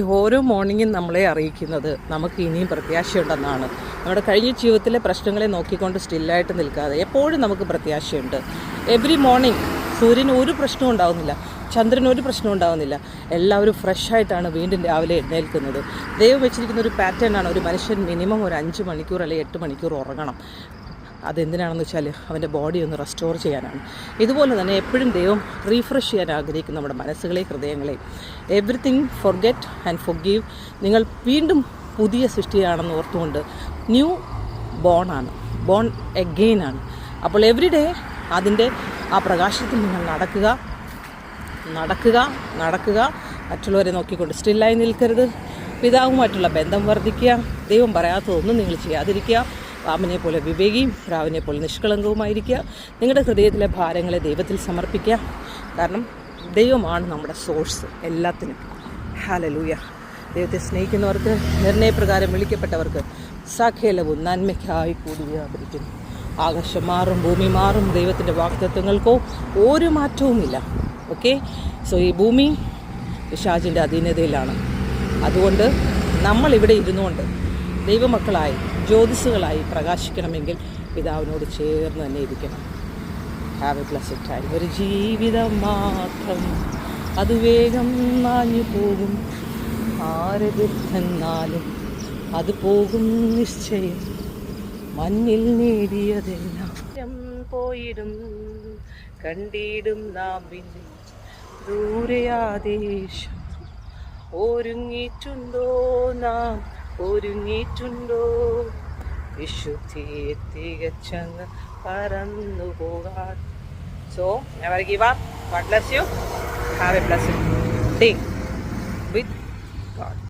ഓരോ മോർണിംഗും നമ്മളെ അറിയിക്കുന്നത് നമുക്ക് ഇനിയും പ്രത്യാശയുണ്ടെന്നാണ്. നമ്മുടെ കഴിഞ്ഞ ജീവിതത്തിലെ പ്രശ്നങ്ങളെ നോക്കിക്കൊണ്ട് സ്റ്റില്ലായിട്ട് നിൽക്കാതെ എപ്പോഴും നമുക്ക് പ്രത്യാശയുണ്ട്. എവറി മോർണിംഗ് സൂര്യന് ഒരു പ്രശ്നവും ഉണ്ടാകുന്നില്ല ചന്ദ്രന് ഒരു പ്രശ്നവും ഉണ്ടാകുന്നില്ല എല്ലാവരും ഫ്രഷായിട്ടാണ് വീണ്ടും രാവിലെ എഴുന്നേൽക്കുന്നത്. ദൈവം വെച്ചിരിക്കുന്ന ഒരു പാറ്റേൺ ആണ് ഒരു മനുഷ്യൻ മിനിമം ഒരു അഞ്ച് മണിക്കൂർ അല്ലെങ്കിൽ എട്ട് മണിക്കൂർ ഉറങ്ങണം. അതെന്തിനാണെന്ന് വെച്ചാൽ അവന്റെ ബോഡി ഒന്ന് റെസ്റ്റോർ ചെയ്യാനാണ്. ഇതുപോലെ തന്നെ എപ്പോഴും ദൈവം റീഫ്രഷ് ചെയ്യാൻ ആഗ്രഹിക്കുന്ന നമ്മുടെ മനസ്സുകളെ ഹൃദയങ്ങളെ എവറിത്തിങ് ഫൊർഗെറ്റ് ആൻഡ് ഫൊഗീവ് നിങ്ങൾ വീണ്ടും പുതിയ സൃഷ്ടിയാണെന്ന് ഓർത്തുകൊണ്ട് ന്യൂ ബോണാണ് ബോൺ എഗെയിൻ ആണ്. അപ്പോൾ എവറി ഡേ അതിന്റെ ആ പ്രകാശത്തിൽ നിങ്ങൾ നടക്കുക. നടക്കുക നടക്കുക. മറ്റുള്ളവരെ നോക്കിക്കൊണ്ട് സ്റ്റില്ലായി നിൽക്കരുത്. പിതാവുമായിട്ടുള്ള ബന്ധം വർദ്ധിക്കുക. ദൈവം പറയാത്തതൊന്നും നിങ്ങൾ ചെയ്യാതിരിക്കുക. വാമനെ പോലെ വിവേകിയും രാവിനെ പോലെ നിഷ്കളങ്കവുമായിരിക്കുക. നിങ്ങളുടെ ഹൃദയത്തിലെ ഭാരങ്ങളെ ദൈവത്തിൽ സമർപ്പിക്കുക. കാരണം ദൈവമാണ് നമ്മുടെ സോഴ്സ് എല്ലാത്തിനും. ഹാലലൂയ ദൈവത്തെ സ്നേഹിക്കുന്നവർക്ക് നിർണയപ്രകാരം വിളിക്കപ്പെട്ടവർക്ക് സഖേലവും നന്മയ്ക്കായി കൂടി ആകാശം മാറും ഭൂമി മാറും ദൈവത്തിന്റെ വാക്തത്വങ്ങൾക്കോ ഒരു മാറ്റവുമില്ല. ഓക്കെ സോ ഈ ഭൂമി പിശാചിന്റെ അധീനതയിലാണ്. അതുകൊണ്ട് നമ്മൾ ഇവിടെ ഇരുന്നുകൊണ്ട് ദൈവമക്കളായി ജ്യോതിസുകളായി പ്രകാശിക്കണമെങ്കിൽ പിതാവിനോട് ചേർന്ന് തന്നെ ഇരിക്കണം. ഹാവ് എ ബ്ലസ്ഡ് ടൈം ഒരു ജീവിതം മാത്രം അത് വേഗം നാഞ്ഞു പോകും. ആരെതിർന്നാലും അത് പോകും നിശ്ചയം. മഞ്ഞിൽ നേടിയതെല്ലാം പോയിടും കണ്ടിടും നാം പിന്നെ ദൂരയാദേശം ഒരുങ്ങിയിട്ടുണ്ടോ നാം? ഒരുങ്ങിയിട്ടുണ്ടോ വിശുദ്ധിയെ തികച്ചങ്ങ് പറന്നു പോകാൻ. സോ ഞാൻ give God bless you have a blessed day with